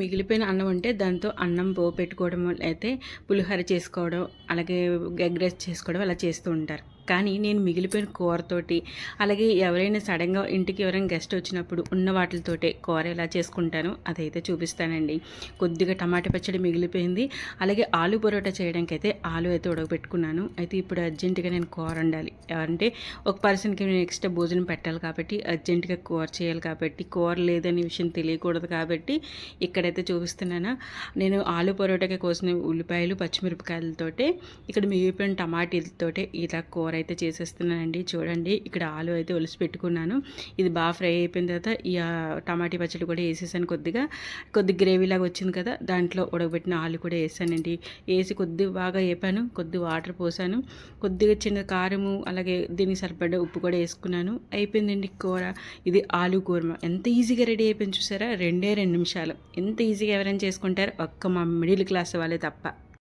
మిగిలిపోయిన అన్నం ఉంటే దాంతో అన్నం పో పెట్టుకోవడం అయితే పులిహోర చేసుకోవడం అలాగే ఎగ్ రైస్ చేసుకోవడం అలా చేస్తూ ఉంటారు. కానీ నేను మిగిలిపోయిన కూరతోటి అలాగే ఎవరైనా సడన్గా ఇంటికి ఎవరైనా గెస్ట్ వచ్చినప్పుడు ఉన్న వాటితోటే కూర ఎలా చేసుకుంటాను అదైతే చూపిస్తానండి. కొద్దిగా టమాటా పచ్చడి మిగిలిపోయింది అలాగే ఆలు పొరోటా చేయడానికి అయితే ఆలు అయితే ఉడకబెట్టుకున్నాను. అయితే ఇప్పుడు అర్జెంటుగా నేను కూర వండాలి. అంటే ఒక పర్సన్కి నేను ఎక్స్ట్రా భోజనం పెట్టాలి కాబట్టి అర్జెంటుగా కూర చేయాలి కాబట్టి కూర లేదనే విషయం తెలియకూడదు కాబట్టి ఇక్కడ ఇక్కడైతే చూపిస్తున్నాను. నేను ఆలు పొరోటాకి కోసిన ఉల్లిపాయలు పచ్చిమిరపకాయలతోటే ఇక్కడ మిగిలిపోయిన టమాటీలతోటే ఇలా కూర అయితే చేసేస్తున్నానండి. చూడండి ఇక్కడ ఆలు అయితే ఒలిసి పెట్టుకున్నాను. ఇది బాగా ఫ్రై అయిపోయిన తర్వాత ఈ టమాటీ పచ్చడి కూడా వేసేసాను కొద్దిగా. కొద్ది గ్రేవీ లాగా వచ్చింది కదా దాంట్లో ఉడకబెట్టిన ఆలు కూడా వేసానండి. వేసి కొద్దిగా బాగా వేపాను కొద్ది వాటర్ పోసాను. కొద్దిగా చిన్న కారము అలాగే దీనికి సరిపడ్డ ఉప్పు కూడా వేసుకున్నాను. అయిపోయిందండి కూర. ఇది ఆలు కూర్మ. ఎంత ఈజీగా రెడీ అయిపోయింది చూసారా? రెండే రెండు నిమిషాలు. ఎంత ఈజీగా ఎవరైనా చేసుకుంటారు ఒక్క మా మిడిల్ క్లాస్ వాళ్ళే తప్ప.